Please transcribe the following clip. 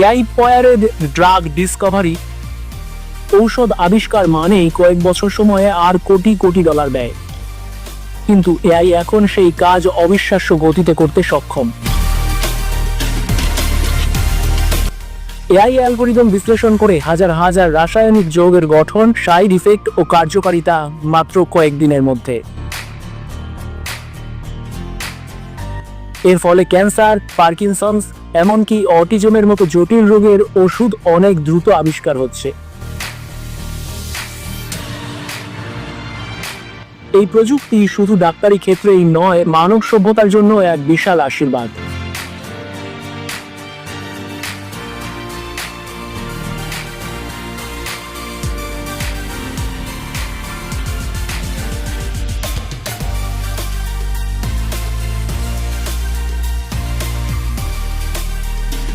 AI পয়ারেড drug Discovery ঔষধ আবিষ্কার মানেই কয়েক বছর সময়ে আর কোটি কোটি ডলার ব্যয়। কিন্তু এআই এখন সেই কাজ অবিশ্বাস্য গতিতে করতে সক্ষম। এআই অ্যালগোরিদম বিশ্লেষণ করে হাজার হাজার রাসায়নিক যৌগের গঠন, সাইড ইফেক্ট ও কার্যকারিতা মাত্র কয়েকদিনের মধ্যে। এর ফলে ক্যান্সার, পার্কিনসন্স, এমনকি অটিজমের মতো জটিল রোগের ওষুধ অনেক দ্রুত আবিষ্কার হচ্ছে। এই প্রযুক্তি শুধু ডাক্তারি ক্ষেত্রেই নয়, মানব সভ্যতার জন্য এক বিশাল আশীর্বাদ।